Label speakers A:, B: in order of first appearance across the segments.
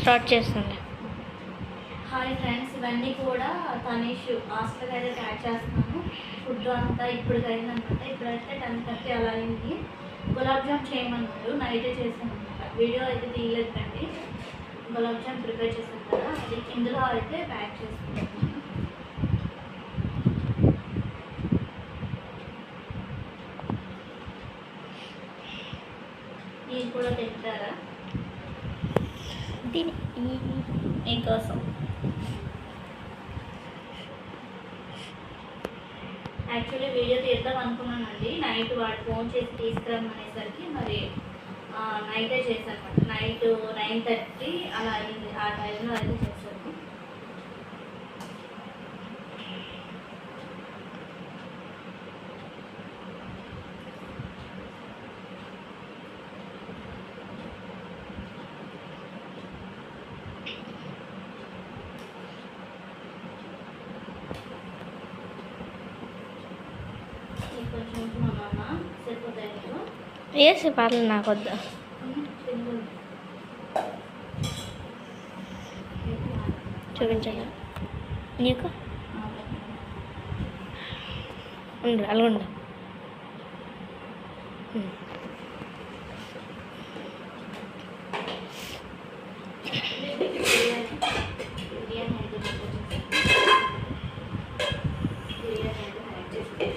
A: Start చేస్తుంది.
B: Hi friends ఇవన్నీ కూడా తనీష్ హాస్టల్ అయితే యాడ్ చేస్తున్నాను. ఫుడ్ అంతా ఇప్పుడు అయిందనమాట. ఇప్పుడైతే టెన్ థర్టీ అలా అయింది. గులాబ్ జామ్ చేయమన్నారు. నైటే చేశాను అనమాట వీడియో అయితే తీయలేదండి గులాబ్ జామ్ ప్రిపేర్ చేశాను కదా. అది ఇందులో అయితే ప్యాక్ చేసుకున్నాను మీరు కూడా తింటారా
A: దీని
B: మీకోసం యాక్చువల్లీ వీడియో తీద్దాం అనుకున్నానండి. నైట్ వాడు ఫోన్ చేసి తీసుకురమ్మనేసరికి మరి నైటే చేశాను నైట్ నైన్ థర్టీ అలా అయింది. ఆ టైంలో అయితే చేశాను నీకు కొంచెం ఉంటున్నామా సరిపోతాయి నీకు
A: వేసి పర్లేదు నాకు వద్దు చూపించాలి నీకు? ఉండు అలాగ ఉండు ఉమ్.
B: బిర్యానీ అయితే బిర్యానీ అయితే యాడ్ చేసి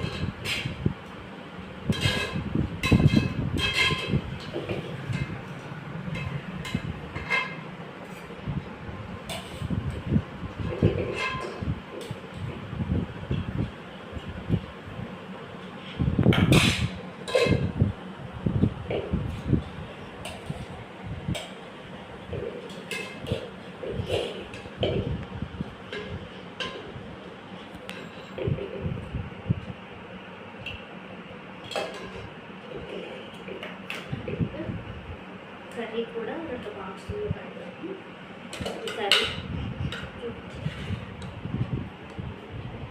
B: కర్రీ కూడా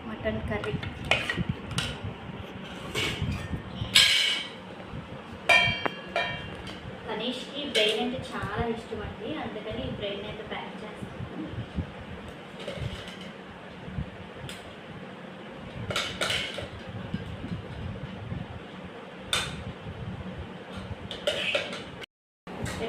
B: మటన్ కర్రీ. కనీష్కి బ్రెయిన్ అంటే చాలా ఇష్టం అండి. అందుకని ఈ బ్రెయిన్ అయితే ప్యాక్ చేస్తాను
A: ఉమ్.
B: అంటే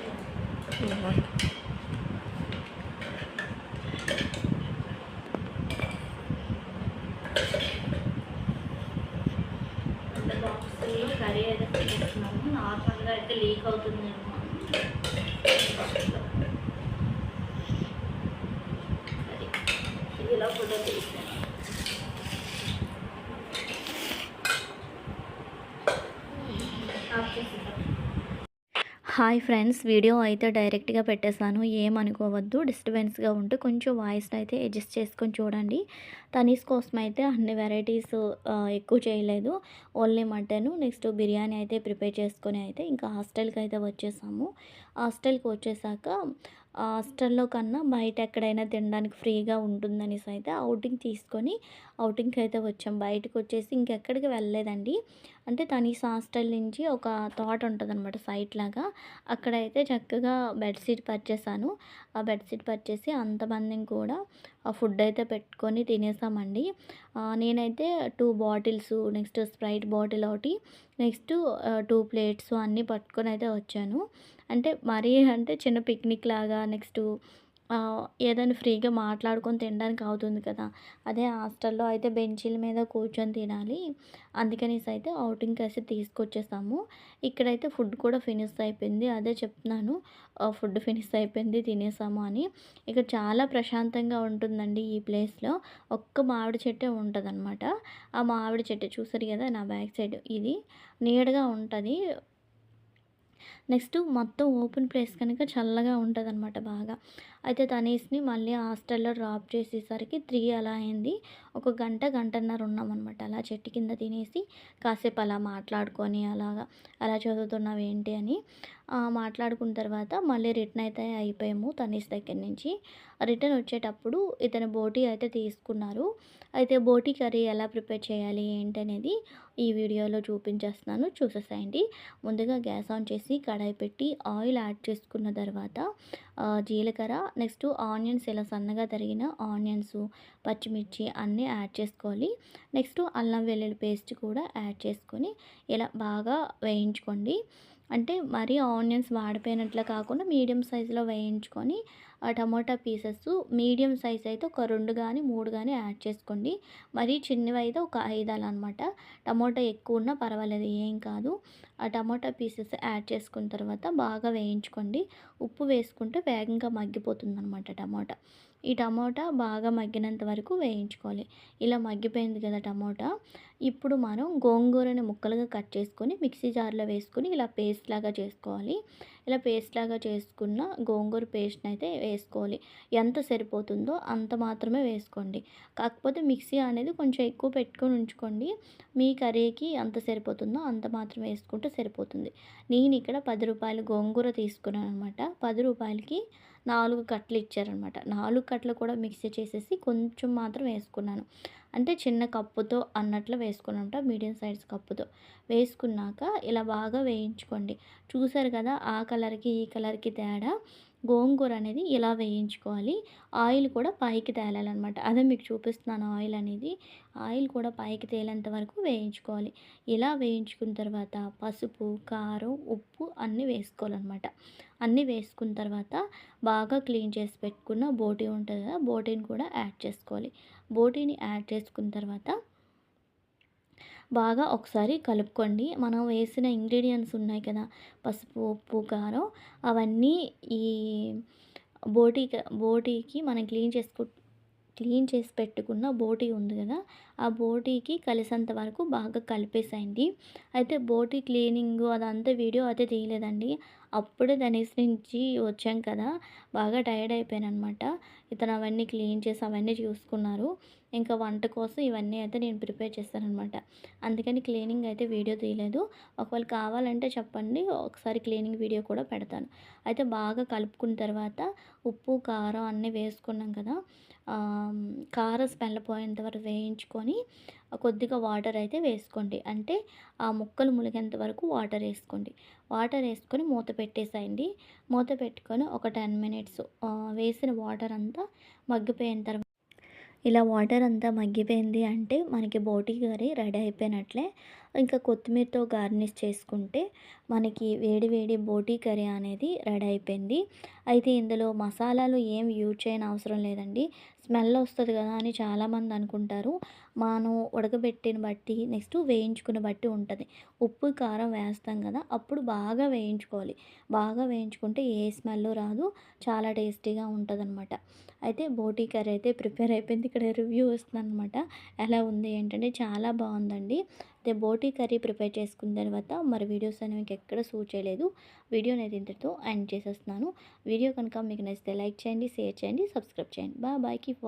B: బాక్స్లో కర్రీ అయితే పెట్టేస్తున్నాము నార్మల్గా అయితే లీక్ అవుతుందేమో కర్రీ ఇది ఇలా ఫోటో తీసాను
A: హాయ్ ఫ్రెండ్స్ వీడియో అయితే డైరెక్ట్గా పెట్టేశాను. ఏమనుకోవద్దు డిస్టర్బెన్స్గా ఉంటే కొంచెం వాయిస్ని అయితే అడ్జస్ట్ చేసుకొని చూడండి. తనీస్ కోసం అయితే అన్ని వెరైటీస్ ఎక్కువ చేయలేదు. ఓన్లీ మటన్ నెక్స్ట్ బిర్యానీ అయితే ప్రిపేర్ చేసుకొని అయితే ఇంకా హాస్టల్కి అయితే వచ్చేసాము. హాస్టల్కి వచ్చేసాక హాస్టల్లో కన్నా బయట ఎక్కడైనా తినడానికి ఫ్రీగా ఉంటుందనేసి అయితే అవుటింగ్ తీసుకొని అవుటింగ్కి అయితే వచ్చాం. బయటకు వచ్చేసి ఇంకెక్కడికి వెళ్ళలేదండి. అంటే తనీస్ హాస్టల్ నుంచి ఒక తోట ఉంటుంది అనమాట సైట్ లాగా. అక్కడైతే చక్కగా బెడ్షీట్ పర్చేసాను ఆ బెడ్షీట్ పర్చేసి అంతమందిని కూడా ఆ ఫుడ్ అయితే పెట్టుకొని తినేసామండి. నేనైతే two bottles next Sprite bottle ఒకటి నెక్స్ట్ టూ ప్లేట్స్ అన్నీ పట్టుకొని అయితే వచ్చాను. అంటే మరీ అంటే చిన్న పిక్నిక్ లాగా నెక్స్ట్ ఏదైనా ఫ్రీగా మాట్లాడుకొని తినడానికి అవుతుంది కదా. అదే హాస్టల్లో అయితే బెంచీల మీద కూర్చొని తినాలి. అందుకనేసి అయితే అవుటింగ్కి అయితే తీసుకొచ్చేసాము. ఇక్కడైతే ఫుడ్ కూడా ఫినిష్ అయిపోయింది. అదే చెప్తున్నాను. ఫుడ్ ఫినిష్ అయిపోయింది. తినేసాము అని. ఇక్కడ చాలా ప్రశాంతంగా ఉంటుందండి ఈ ప్లేస్లో. ఒక్క మామిడి చెట్టే ఉంటుంది ఆ మామిడి చెట్టు చూసారు కదా నా బ్యాక్ సైడ్ ఇది. నీడగా ఉంటుంది. నెక్స్ట్ మొత్తం ఓపెన్ ప్లేస్ కనుక చల్లగా ఉంటుంది అనమాట బాగా. అయితే తనీష్ని మళ్ళీ హాస్టల్లో డ్రాప్ చేసేసరికి త్రీ అలా అయింది. ఒక గంట గంటన్నర ఉన్నామన్నమాట. అలా చెట్టు కింద తినేసి కాసేపు అలా మాట్లాడుకొని అలాగా అలా చదువుతున్నావు ఏంటి అని మాట్లాడుకున్న తర్వాత మళ్ళీ రిటర్న్ అయితే అయిపోయాము తనీస్ దగ్గర నుంచి. రిటర్న్ వచ్చేటప్పుడు ఇతను బోటీ అయితే తీసుకున్నారు. అయితే బోటీ కర్రీ ఎలా ప్రిపేర్ చేయాలి ఏంటి అనేది ఈ వీడియోలో చూపించేస్తున్నాను. చూసేసేయండి. ముందుగా గ్యాస్ ఆన్ చేసి కడాయి పెట్టి ఆయిల్ యాడ్ చేసుకున్న తర్వాత జీలకర్ర నెక్స్ట్ ఆనియన్స్ ఇలా సన్నగా తరిగిన ఆనియన్స్ పచ్చిమిర్చి అన్నీ యాడ్ చేసుకోవాలి. నెక్స్ట్ అల్లం వెల్లుల్లి పేస్ట్ కూడా యాడ్ చేసుకొని ఇలా బాగా వేయించుకోండి. అంటే మరీ ఆనియన్స్ వాడిపోయినట్లు కాకుండా మీడియం సైజులో వేయించుకొని ఆ టమోటా పీసెస్ మీడియం సైజ్ అయితే ఒక రెండు కానీ మూడు కానీ యాడ్ చేసుకోండి. మరీ చిన్నవి అయితే ఒక ఐదు అలా అనమాట టమోటా ఎక్కువ ఉన్నా పర్వాలేదు ఏం కాదు. ఆ టమోటా పీసెస్ యాడ్ చేసుకున్న తర్వాత బాగా వేయించుకోండి. ఉప్పు వేసుకుంటే వేగంగా మగ్గిపోతుంది అనమాట టమోటా. ఈ టమోటా బాగా మగ్గినంత వరకు వేయించుకోవాలి. ఇలా మగ్గిపోయింది కదా టమోటా. ఇప్పుడు మనం గోంగూరని ముక్కలుగా కట్ చేసుకొని మిక్సీ జార్లో వేసుకొని ఇలా పేస్ట్ లాగా చేసుకోవాలి. ఇలా పేస్ట్ లాగా చేసుకున్న గోంగూర పేస్ట్ని అయితే వేసుకోవాలి. ఎంత సరిపోతుందో అంత మాత్రమే వేసుకోండి. కాకపోతే మిక్సీ అనేది కొంచెం ఎక్కువ పెట్టుకొని ఉంచుకోండి. మీ కర్రీకి ఎంత సరిపోతుందో అంత మాత్రం వేసుకుంటే సరిపోతుంది. నేను ఇక్కడ పది రూపాయలు గోంగూర తీసుకున్నాను అనమాట పది రూపాయలకి నాలుగు కట్టలు ఇచ్చారనమాట నాలుగు కట్టలు కూడా మిక్సీ చేసేసి కొంచెం మాత్రం వేసుకున్నాను. అంటే చిన్న కప్పుతో అన్నట్లు వేసుకున్నమాట మీడియం సైజ్ కప్పుతో. వేసుకున్నాక ఇలా బాగా వేయించుకోండి. చూసారు కదా ఆ కలర్కి ఈ కలర్కి తేడా. గోంగూర అనేది ఇలా వేయించుకోవాలి. ఆయిల్ కూడా పైకి తేలాలన్నమాట. అదే మీకు చూపిస్తున్నాను ఆయిల్ అనేది. ఆయిల్ కూడా పైకి తేలేంత వరకు వేయించుకోవాలి. ఇలా వేయించుకున్న తర్వాత పసుపు కారం ఉప్పు అన్నీ వేసుకోవాలన్నమాట. అన్నీ వేసుకున్న తర్వాత బాగా క్లీన్ చేసి పెట్టుకున్న బోటీ ఉంటుంది కదా బోటీని కూడా యాడ్ చేసుకోవాలి. బోటీని యాడ్ చేసుకున్న తర్వాత బాగా ఒకసారి కలుపుకోండి. మనం వేసిన ఇంగ్రీడియంట్స్ ఉన్నాయి కదా పసుపు ఉప్పు కారం అవన్నీ ఈ బోటీ బోటీకి మనం క్లీన్ చేసుకు క్లీన్ చేసి పెట్టుకున్న బోటీ ఉంది కదా ఆ బోటీకి కలిసేంత వరకు బాగా కలిపేసేయండి. అయితే బోటీ క్లీనింగ్ అదంతా వీడియో అయితే తీయలేదండి. అప్పుడే ధనేష్ నుంచి వచ్చాం కదా బాగా టైర్డ్ అయిపోయాను అనమాట ఇతను అవన్నీ క్లీన్ చేసి అవన్నీ చూసుకున్నారు. ఇంకా వంట కోసం ఇవన్నీ అయితే నేను ప్రిపేర్ చేస్తానమాట అందుకని క్లీనింగ్ అయితే వీడియో తీయలేదు. ఒకవేళ కావాలంటే చెప్పండి ఒకసారి క్లీనింగ్ వీడియో కూడా పెడతాను. అయితే బాగా కలుపుకున్న తర్వాత ఉప్పు కారం అన్నీ వేసుకున్నాం కదా కారం స్మెల్ పోయేంత వరకు వేయించుకొని కొద్దిగా వాటర్ అయితే వేసుకోండి. అంటే ఆ ముక్కలు ములిగేంత వరకు వాటర్ వేసుకోండి. వాటర్ వేసుకొని మూత పెట్టేసేయండి. మూత పెట్టుకొని ఒక టెన్ మినిట్స్ వేసిన వాటర్ అంతా మగ్గిపోయిన తర్వాత ఇలా వాటర్ అంతా మగ్గిపోయింది అంటే మనకి బోటి కర్రీ రెడీ అయిపోయినట్లే. ఇంకా కొత్తిమీరతో గార్నిష్ చేసుకుంటే మనకి వేడివేడి బోటీ కర్రీ అనేది రెడీ అయిపోయింది. అయితే ఇందులో మసాలాలు ఏం యూజ్ చేయని అవసరం లేదండి. స్మెల్ వస్తుంది కదా అని చాలామంది అనుకుంటారు. మనం ఉడకబెట్టిన బట్టి నెక్స్ట్ వేయించుకుని బట్టి ఉంటుంది. ఉప్పు కారం వేస్తాం కదా అప్పుడు బాగా వేయించుకోవాలి. బాగా వేయించుకుంటే ఏ స్మెల్ రాదు చాలా టేస్టీగా ఉంటుంది అనమాట అయితే బోటీ కర్రీ అయితే ప్రిపేర్ అయిపోయింది. ఇక్కడ రివ్యూ వస్తుంది అనమాట ఎలా ఉంది ఏంటంటే చాలా బాగుందండి. అయితే బోటీ కర్రీ ప్రిపేర్ చేసుకున్న తర్వాత మరి వీడియోస్ అనేవి మీకు ఎక్కడ సూట్ చేయలేదు. వీడియో అనేది ఇంతటితో ఎండ్ చేసేస్తున్నాను. వీడియో కనుక మీకు నచ్చితే లైక్ చేయండి షేర్ చేయండి సబ్స్క్రైబ్ చేయండి. బాయ్ బాయ్కి